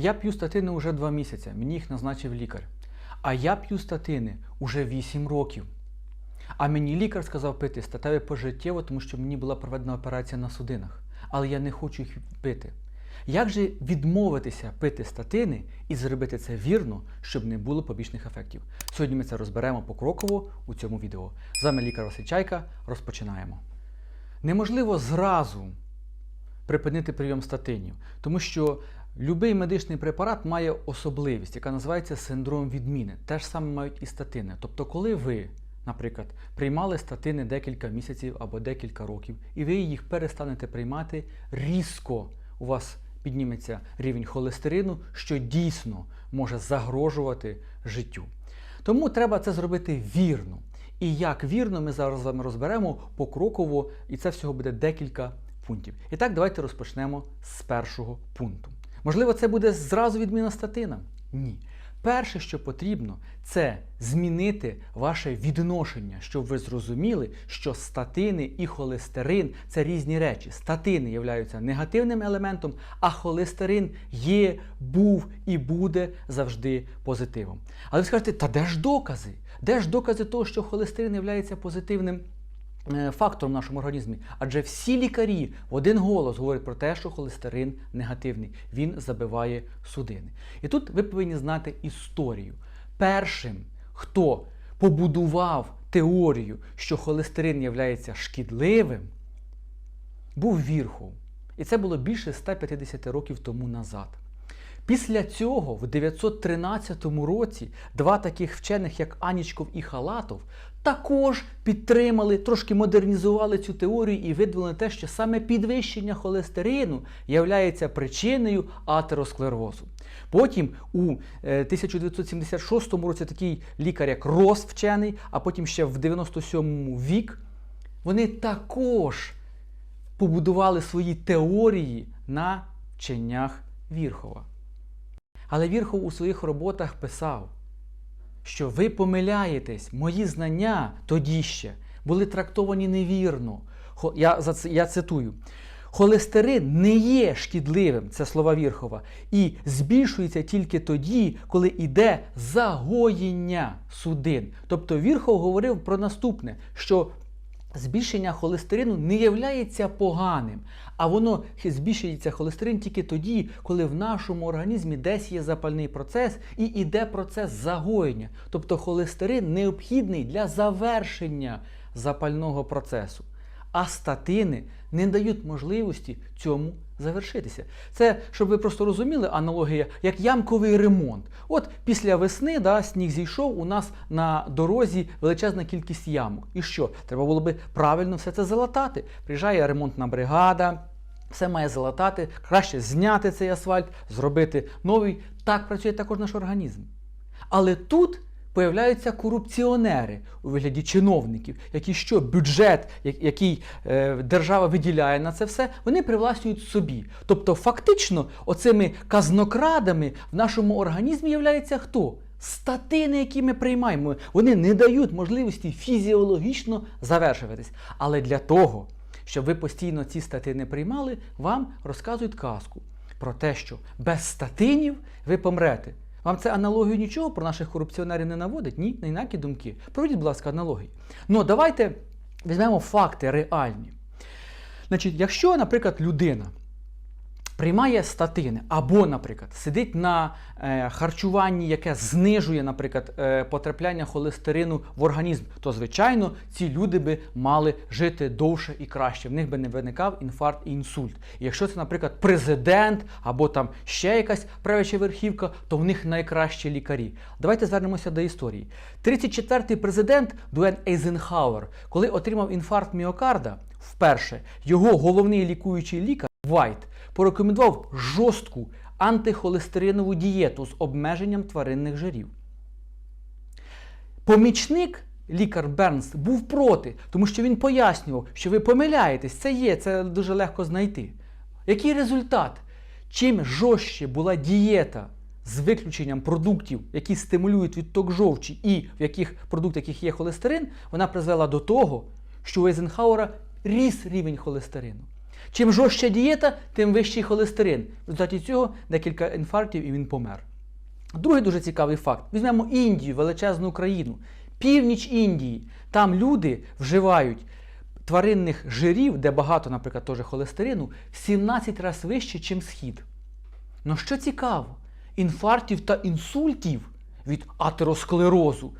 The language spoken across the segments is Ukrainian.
Я п'ю статини вже 2 місяці, мені їх назначив лікар. А я п'ю статини уже 8 років. А мені лікар сказав пити статеві пожиттєво, тому що мені була проведена операція на судинах. Але я не хочу їх пити. Як же відмовитися пити статини і зробити це вірно, щоб не було побічних ефектів? Сьогодні ми це розберемо покроково у цьому відео. З вами лікар Василь Чайка. Розпочинаємо. Неможливо зразу припинити прийом статинів, тому що будь-який медичний препарат має особливість, яка називається синдром відміни. Те ж саме мають і статини. Тобто, коли ви, наприклад, приймали статини декілька місяців або декілька років, і ви їх перестанете приймати, різко у вас підніметься рівень холестерину, що дійсно може загрожувати життю. Тому треба це зробити вірно. І як вірно, ми зараз з вами розберемо покроково, і це всього буде декілька пунктів. І так, давайте розпочнемо з першого пункту. Можливо, це буде зразу відміна статина? Ні. Перше, що потрібно, це змінити ваше відношення, щоб ви зрозуміли, що статини і холестерин це різні речі. Статини являються негативним елементом, а холестерин є, був і буде завжди позитивом. Але ви скажете, та де ж докази? Де ж докази того, що холестерин є позитивним? Е, Фактором в нашому організмі, адже всі лікарі в один голос говорять про те, що холестерин негативний, він забиває судини. І тут ви повинні знати історію. Першим, хто побудував теорію, що холестерин є шкідливим, був Вірхов. І це було більше 150 років тому назад. Після цього, в 913 році, два таких вчених, як Анічков і Халатов, також підтримали, трошки модернізували цю теорію і видвинули те, що саме підвищення холестерину є причиною атеросклерозу. Потім у е, 1976 році такий лікар, як Рос вчений, а потім ще в 97 вік, вони також побудували свої теорії на вченнях Вірхова. Але Вірхов у своїх роботах писав, що ви помиляєтесь, мої знання тоді ще були трактовані невірно. Я, я цитую. Холестерин не є шкідливим, це слова Вірхова, і збільшується тільки тоді, коли йде загоєння судин. Тобто Вірхов говорив про наступне, що збільшення холестерину не являється поганим, а воно збільшується холестерин тільки тоді, коли в нашому організмі десь є запальний процес і йде процес загоєння. Тобто холестерин необхідний для завершення запального процесу. А статини не дають можливості цьому завершитися. Це, щоб ви просто розуміли, аналогія, як ямковий ремонт. От після весни да, сніг зійшов, у нас на дорозі величезна кількість ямок. І що? Треба було би правильно все це залатати. Приїжджає ремонтна бригада. Все має залатати, краще зняти цей асфальт, зробити новий. Так працює також наш організм. Але тут появляються корупціонери у вигляді чиновників, які що бюджет, який е, держава виділяє на це все, вони привласнюють собі. Тобто, фактично, оцими казнокрадами в нашому організмі являється хто? Статини, які ми приймаємо, вони не дають можливості фізіологічно завершуватись. Але для того, щоб ви постійно ці статини приймали, вам розказують казку про те, що без статинів ви помрете. Вам це аналогію нічого про наших корупціонерів не наводить? Ні, не ніякі думки. Проведіть, будь ласка, аналогії. Ну, давайте візьмемо факти реальні. Значить, якщо, наприклад, людина приймає статини, або, наприклад, сидить на е, харчуванні, яке знижує, наприклад, е, потрапляння холестерину в організм, то звичайно ці люди би мали жити довше і краще. В них би не виникав інфаркт і інсульт. І якщо це, наприклад, президент або там ще якась правяча верхівка, то в них найкращі лікарі. Давайте звернемося до історії. 34-й президент Дуен Ейзенхауер, коли отримав інфаркт міокарда, вперше його головний лікуючий лікар Вайт порекомендував жорстку антихолестеринову дієту з обмеженням тваринних жирів. Помічник, лікар Бернс, був проти, тому що він пояснював, що ви помиляєтесь, це є, це дуже легко знайти. Який результат? Чим жорстче була дієта з виключенням продуктів, які стимулюють відток жовчі, і в яких продуктах яких є холестерин, вона призвела до того, що у Ейзенхауера ріс рівень холестерину. Чим жорстча дієта, тим вищий холестерин. В результаті цього декілька інфарктів і він помер. Другий дуже цікавий факт. Візьмемо Індію, величезну країну. Північ Індії. Там люди вживають тваринних жирів, де багато, наприклад, теж холестерину, в 17 разів вище, ніж схід. Ну що цікаво, інфарктів та інсультів від атеросклерозу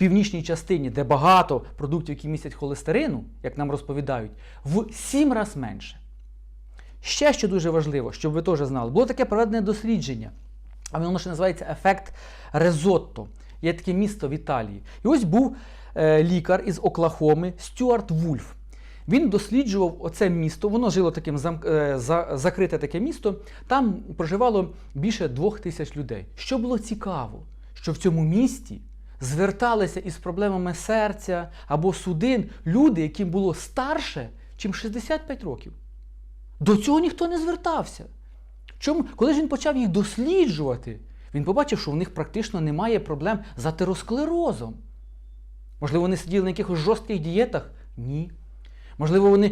північній частині, де багато продуктів, які містять холестерину, як нам розповідають, в 7 разів менше. Ще що дуже важливо, щоб ви теж знали, було таке проведене дослідження, а воно ще називається ефект Резотто. Є таке місто в Італії. І ось був е, лікар із Оклахоми Стюарт Вульф. Він досліджував оце місто, воно жило таким зам, е, за, закрите таке місто. Там проживало більше двох тисяч людей. Що було цікаво, що в цьому місті зверталися із проблемами серця або судин люди, яким було старше, чим 65 років. До цього ніхто не звертався. Чому? Коли ж він почав їх досліджувати, він побачив, що в них практично немає проблем з атеросклерозом. Можливо, вони сиділи на якихось жорстких дієтах? Ні. Можливо, вони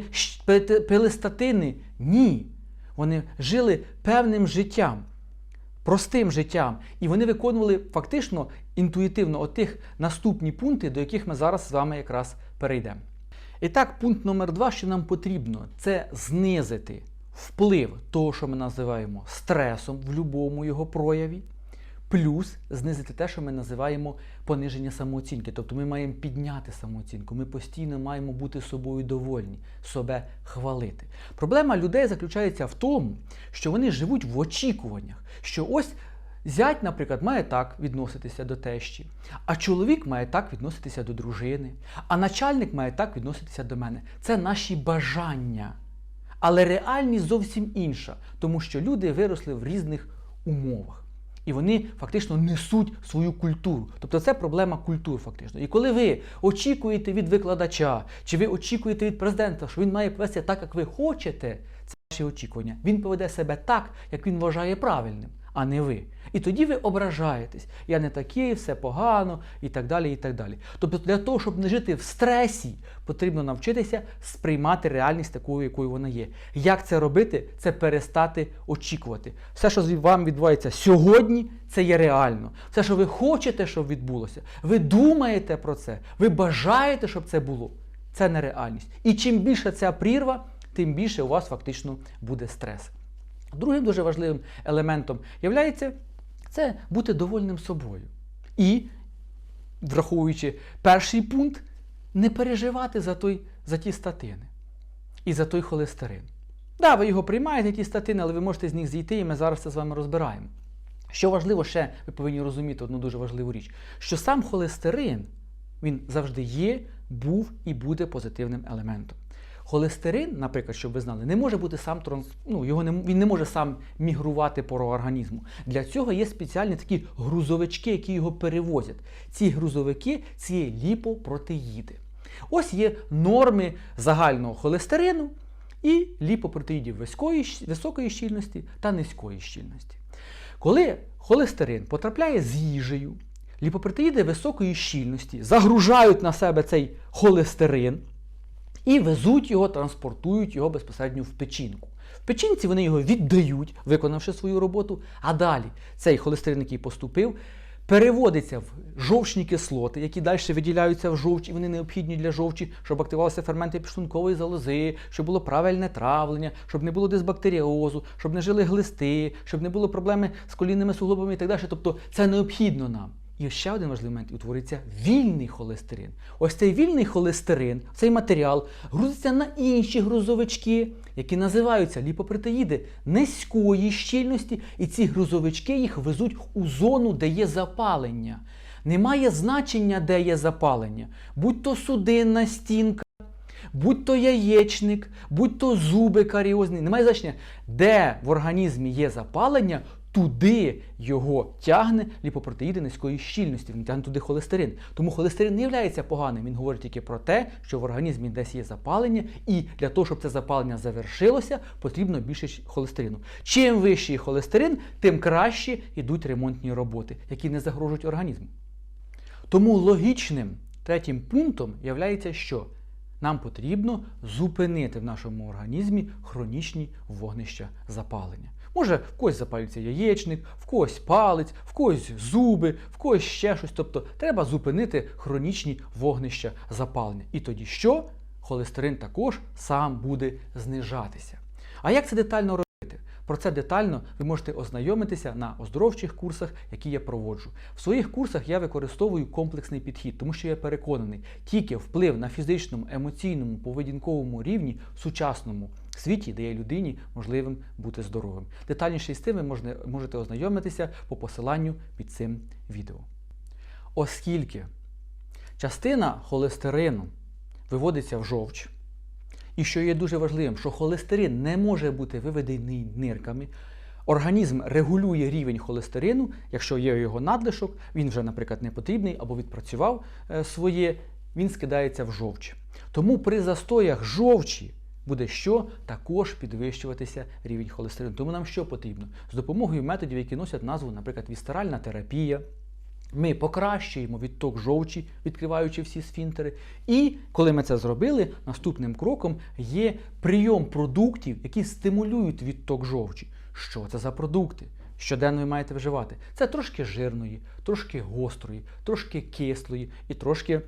пили статини? Ні. Вони жили певним життям, простим життям. І вони виконували фактично інтуїтивно отих наступні пункти, до яких ми зараз з вами якраз перейдемо. І так, пункт номер два, що нам потрібно, це знизити вплив того, що ми називаємо стресом в будь-якому його прояві, плюс знизити те, що ми називаємо пониження самооцінки. Тобто ми маємо підняти самооцінку, ми постійно маємо бути собою довольні, себе хвалити. Проблема людей заключається в тому, що вони живуть в очікуваннях, що ось Зять, наприклад, має так відноситися до тещі, а чоловік має так відноситися до дружини, а начальник має так відноситися до мене. Це наші бажання. Але реальність зовсім інша, тому що люди виросли в різних умовах. І вони фактично несуть свою культуру. Тобто це проблема культур, фактично. І коли ви очікуєте від викладача, чи ви очікуєте від президента, що він має повести так, як ви хочете, це ваші очікування. Він поведе себе так, як він вважає правильним, а не ви. І тоді ви ображаєтесь. Я не такий, все погано, і так далі. і так далі. Тобто для того, щоб не жити в стресі, потрібно навчитися сприймати реальність такою, якою вона є. Як це робити? Це перестати очікувати. Все, що з вам відбувається сьогодні, це є реально. Все, що ви хочете, щоб відбулося, ви думаєте про це, ви бажаєте, щоб це було. Це не реальність. І чим більше ця прірва, тим більше у вас фактично буде стрес. Другим дуже важливим елементом є це бути довольним собою. І, враховуючи перший пункт, не переживати за, той, за ті статини і за той холестерин. Да, ви його приймаєте, ті статини, але ви можете з них зійти, і ми зараз це з вами розбираємо. Що важливо ще, ви повинні розуміти одну дуже важливу річ, що сам холестерин він завжди є, був і буде позитивним елементом. Холестерин, наприклад, щоб ви знали, не може бути сам транс... ну, його не... він не може сам мігрувати по організму. Для цього є спеціальні такі грузовички, які його перевозять. Ці грузовики це ліпопротеїди. Ось є норми загального холестерину і ліпопротеїдів високої, щільності та низької щільності. Коли холестерин потрапляє з їжею, ліпопротеїди високої щільності загружають на себе цей холестерин і везуть його, транспортують його безпосередньо в печінку. В печінці вони його віддають, виконавши свою роботу, а далі цей холестерин, який поступив, переводиться в жовчні кислоти, які далі виділяються в жовч, і вони необхідні для жовчі, щоб активувалися ферменти підшлункової залози, щоб було правильне травлення, щоб не було дисбактеріозу, щоб не жили глисти, щоб не було проблеми з колінними суглобами і так далі. Тобто це необхідно нам. І ще один важливий момент утвориться вільний холестерин. Ось цей вільний холестерин, цей матеріал грузиться на інші грузовички, які називаються ліпопротеїди низької щільності, і ці грузовички їх везуть у зону, де є запалення. Немає значення, де є запалення, будь то судинна стінка. Будь то яєчник, будь то зуби каріозні, немає значення, де в організмі є запалення, туди його тягне ліпопротеїди низької щільності, він тягне туди холестерин. Тому холестерин не є поганим. Він говорить тільки про те, що в організмі десь є запалення, і для того, щоб це запалення завершилося, потрібно більше холестерину. Чим вищий холестерин, тим краще йдуть ремонтні роботи, які не загрожують організму. Тому логічним третім пунктом є, що Нам потрібно зупинити в нашому організмі хронічні вогнища запалення. Може, в когось запалюється яєчник, в когось палець, в когось зуби, в когось ще щось. Тобто треба зупинити хронічні вогнища запалення. І тоді що? Холестерин також сам буде знижатися. А як це детально робити? Про це детально ви можете ознайомитися на оздоровчих курсах, які я проводжу. В своїх курсах я використовую комплексний підхід, тому що я переконаний, тільки вплив на фізичному, емоційному, поведінковому рівні в світі дає людині можливим бути здоровим. Детальніше з ви можете, можете ознайомитися по посиланню під цим відео. Оскільки частина холестерину виводиться в жовч, і що є дуже важливим, що холестерин не може бути виведений нирками. Організм регулює рівень холестерину, якщо є його надлишок, він вже, наприклад, не потрібний або відпрацював е, своє, він скидається в жовч. Тому при застоях жовчі буде що також підвищуватися рівень холестерину. Тому нам що потрібно? З допомогою методів, які носять назву, наприклад, вістеральна терапія. Ми покращуємо відток жовчі, відкриваючи всі сфінктери. І коли ми це зробили, наступним кроком є прийом продуктів, які стимулюють відток жовчі. Що це за продукти? Щоденно ви маєте вживати. Це трошки жирної, трошки гострої, трошки кислої і трошки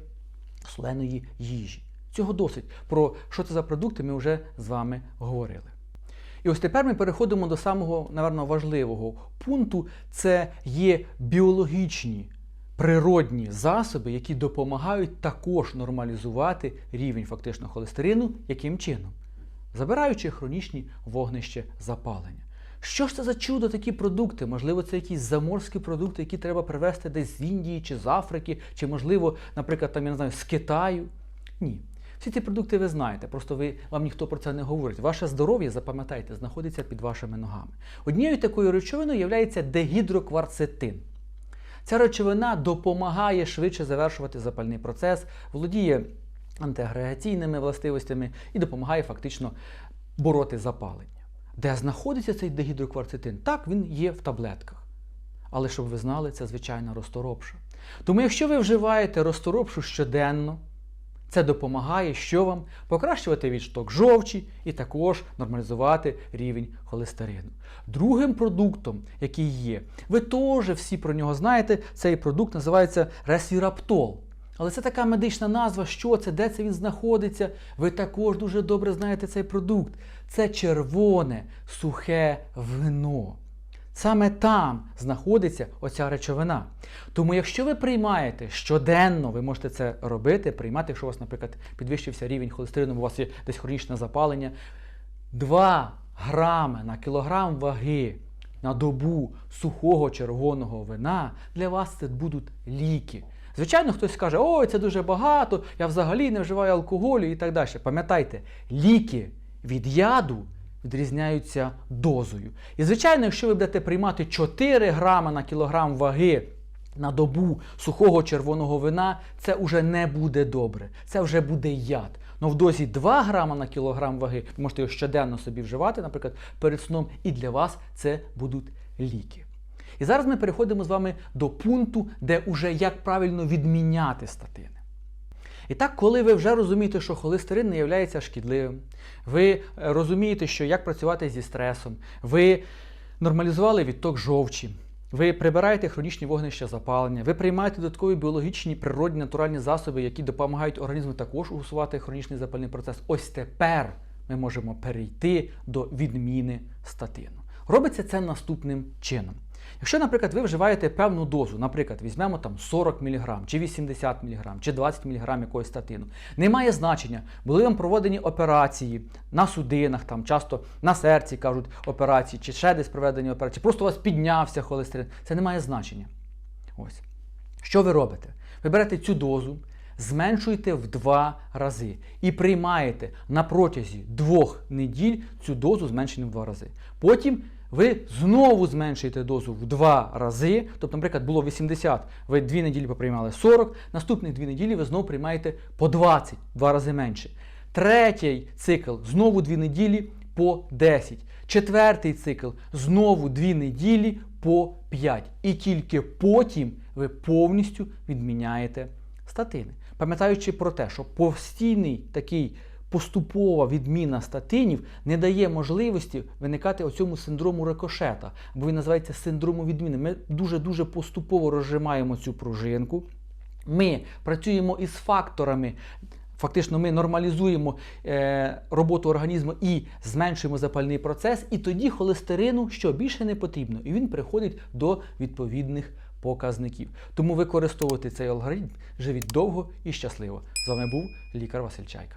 соленої їжі. Цього досить. Про що це за продукти ми вже з вами говорили. І ось тепер ми переходимо до самого, напевно, важливого пункту. Це є біологічні природні засоби, які допомагають також нормалізувати рівень фактично холестерину. Яким чином? Забираючи хронічні вогнище запалення. Що ж це за чудо такі продукти? Можливо, це якісь заморські продукти, які треба привезти десь з Індії чи з Африки, чи, можливо, наприклад, там, я не знаю, з Китаю. Ні. Всі ці продукти ви знаєте, просто ви, вам ніхто про це не говорить. Ваше здоров'я, запам'ятайте, знаходиться під вашими ногами. Однією такою речовиною є дегідрокварцетин. Ця речовина допомагає швидше завершувати запальний процес, володіє антиагрегаційними властивостями і допомагає фактично бороти запалення. Де знаходиться цей дегідрокварцетин? Так, він є в таблетках. Але щоб ви знали, це звичайна розторопша. Тому, якщо ви вживаєте розторопшу щоденно, це допомагає, що вам покращувати відшток жовчі і також нормалізувати рівень холестерину. Другим продуктом, який є, ви теж всі про нього знаєте, цей продукт називається ресвіраптол. Але це така медична назва, що це, де це він знаходиться. Ви також дуже добре знаєте цей продукт. Це червоне сухе вино. Саме там знаходиться оця речовина. Тому, якщо ви приймаєте щоденно, ви можете це робити, приймати, якщо у вас, наприклад, підвищився рівень холестерину, у вас є десь хронічне запалення, 2 грами на кілограм ваги на добу сухого червоного вина, для вас це будуть ліки. Звичайно, хтось скаже, ой, це дуже багато, я взагалі не вживаю алкоголю і так далі. Пам'ятайте, ліки від яду відрізняються дозою. І, звичайно, якщо ви будете приймати 4 грами на кілограм ваги на добу сухого червоного вина, це вже не буде добре. Це вже буде яд. Но в дозі 2 грама на кілограм ваги, ви можете його щоденно собі вживати, наприклад, перед сном, і для вас це будуть ліки. І зараз ми переходимо з вами до пункту, де уже як правильно відміняти статини. І так, коли ви вже розумієте, що холестерин не є шкідливим, ви е, розумієте, що як працювати зі стресом, ви нормалізували відток жовчі, ви прибираєте хронічні вогнища запалення, ви приймаєте додаткові біологічні, природні, натуральні засоби, які допомагають організму також усувати хронічний запальний процес. Ось тепер ми можемо перейти до відміни статину. Робиться це наступним чином. Якщо, наприклад, ви вживаєте певну дозу, наприклад, візьмемо там 40 мг, чи 80 мг, чи 20 мг якоїсь статину, немає значення, були вам проведені операції на судинах, там часто на серці кажуть операції, чи ще десь проведені операції, просто у вас піднявся холестерин. Це не має значення. Ось. Що ви робите? Ви берете цю дозу, зменшуєте в два рази і приймаєте на протязі двох неділь цю дозу зменшену в два рази. Потім ви знову зменшуєте дозу в два рази. Тобто, наприклад, було 80, ви дві неділі поприймали 40, наступні дві неділі ви знову приймаєте по 20, два рази менше. Третій цикл знову дві неділі по 10. Четвертий цикл знову дві неділі по 5. І тільки потім ви повністю відміняєте статини. пам'ятаючи про те, що постійний такий поступова відміна статинів не дає можливості виникати оцьому синдрому рикошета, бо він називається синдромом відміни. Ми дуже-дуже поступово розжимаємо цю пружинку. Ми працюємо із факторами. Фактично, ми нормалізуємо е, роботу організму і зменшуємо запальний процес, і тоді холестерину що більше не потрібно, і він приходить до відповідних показників. Тому використовувати цей алгоритм живіть довго і щасливо. З вами був лікар Василь Чайка.